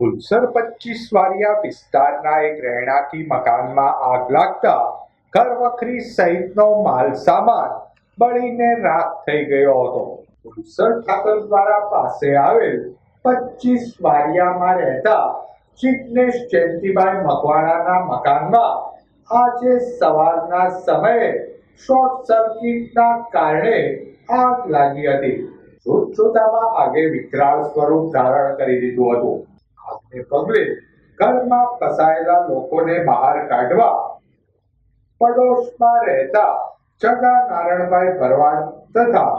ફુલસર પચીસ વારિયા વિસ્તારના એક રહેણાંકી મકાનમાં આગ લાગતા ઘર વખરી સહિતનો માલ સામાન બળીને રાખ થઈ ગયો હતો. ઉલસર ઠાકર દ્વારા પાસે આવેલ પચીસ વારિયામાં રહેતા જિગ્નેશ જયંતિભાઈ મકવાણાના મકાનમાં આજે સવારના સમયે શોર્ટ સર્કિટના કારણે આગ લાગી હતી. જોતજોતામાં આગે વિકરાળ સ્વરૂપ ધારણ કરી દીધું હતું. આગને પગલે ઘરમાં ફસાયેલા લોકોને બહાર કાઢવા પડોશમાં રહેતા જગા નારણભાઈ ભરવાડ તથા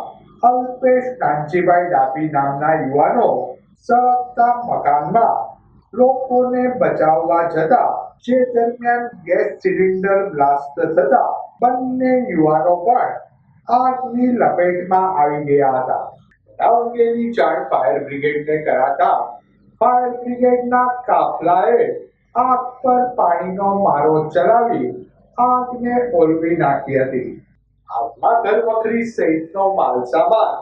અલ્પેશ કાંચીભાઈ ડાપી નામના યુવાનો સળગતા મકાનમાં લોકોને બચાવવા જતા જે દરમિયાન ગેસ સિલિન્ડર બ્લાસ્ટ થતા બંને યુવાનો પણ આગની લપેટમાં આવી ગયા હતા. બનાવ અંગેની જાણ ફાયર બ્રિગેડને કરાતા ફાયર બ્રિગેડના કાફલાએ આગ પર પાણીનો મારો ચલાવી આગને ઓલવી નાખી હતી. આગમાં ઘરવખરી સહિતનો માલસામાન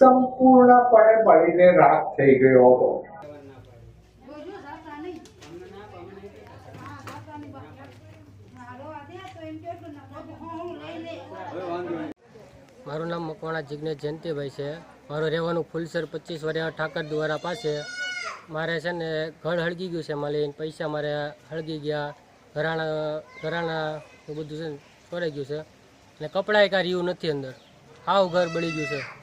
સંપૂર્ણપણે બળીને રાખ થઈ ગયો હતો. મારો નામ મકવાણા જિજ્ઞેશ જયંતિભાઈ છે. મારું રહેવાનું ફૂલસર પચીસ વર્ષ ઠાકર દ્વારા પાસે. મારે છે ને ઘર હળગી ગયું છે માલીને. પૈસા મારે હળગી ગયા. ઘરાણા ઘરાણા બધું છે ને ચોરાઈ ગયું છે. અને કપડાં કાંઈ રહ્યું નથી અંદર. હાવ ઘર બળી ગયું છે.